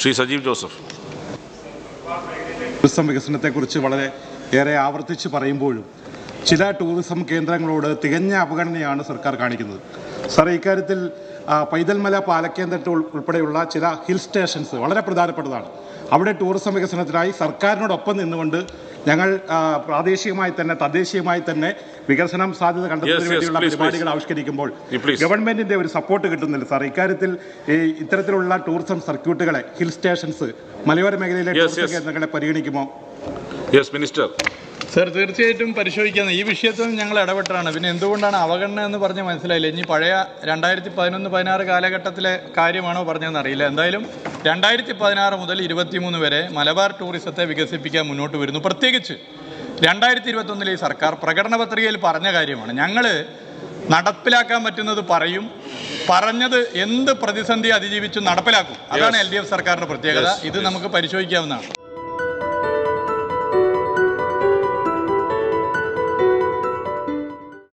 Shri Sajeev Joseph. Tourism വികസനത്തെക്കുറിച്ച് വളരെ ഏറെ ആവർത്തിച്ച് പറയുമ്പോഴും ചില ടൂറിസം കേന്ദ്രങ്ങളോട് തികഞ്ഞ അവഗണനയാണ് സർക്കാർ കാണിക്കുന്നത്. സാർ ഇക്കാര്യത്തിൽ പൈതൽമല പാലക്കേന്തട്ട് ഉൾ- ഉൾപ്പെടെയുള്ള ചില ഹിൽ സ്റ്റേഷൻസ് വളരെ പ്രധാനപ്പെട്ടതാണ്. അവിടെ ടൂറിസം വികസനത്തിനായി സർക്കാരിനോടൊപ്പം നിന്നുകൊണ്ട് ഞങ്ങൾ പ്രാദേശികമായി തന്നെ തദ്ദേശീയമായി തന്നെ വികസനം സാധ്യത കണ്ടെത്തുന്നതിന് വേണ്ടിയുള്ള പരിപാടികൾ ആവിഷ്കരിക്കുമ്പോൾ ഗവൺമെന്റിന്റെ ഒരു സപ്പോർട്ട് കിട്ടുന്നില്ല സാർ ഇക്കാര്യത്തിൽ ഈ ഇത്തരത്തിലുള്ള ടൂറിസം സർക്യൂട്ടുകളെ ഹിൽ സ്റ്റേഷൻസ് മലയോര മേഖലയിലെ ടൂറിസം കേന്ദ്രങ്ങളെ പരിഗണിക്കുമോ? യെസ് മിനിസ്റ്റർ സർ തീർച്ചയായിട്ടും പരിശോധിക്കുന്നത് ഈ വിഷയത്തിൽ ഞങ്ങൾ ഇടപെട്ടാണ് പിന്നെ എന്തുകൊണ്ടാണ് അവഗണന എന്ന് പറഞ്ഞ് മനസ്സിലായില്ല. ഇനി പഴയ രണ്ടായിരത്തി പതിനൊന്ന് പതിനാറ് കാലഘട്ടത്തിലെ കാര്യമാണോ പറഞ്ഞതെന്ന് അറിയില്ല. എന്തായാലും രണ്ടായിരത്തി പതിനാറ് മുതൽ ഇരുപത്തിമൂന്ന് വരെ മലബാർ ടൂറിസത്തെ വികസിപ്പിക്കാൻ മുന്നോട്ട് വരുന്നു. പ്രത്യേകിച്ച് രണ്ടായിരത്തി ഇരുപത്തൊന്നിലെ ഈ സർക്കാർ പ്രകടന പത്രികയിൽ പറഞ്ഞ കാര്യമാണ്. ഞങ്ങൾ നടപ്പിലാക്കാൻ പറ്റുന്നത് പറയും. പറഞ്ഞത് എന്ത് പ്രതിസന്ധി അതിജീവിച്ചും നടപ്പിലാക്കും. അതാണ് എൽ ഡി എഫ് സർക്കാരിന്റെ പ്രത്യേകത. ഇത് നമുക്ക് പരിശോധിക്കാവുന്നതാണ്.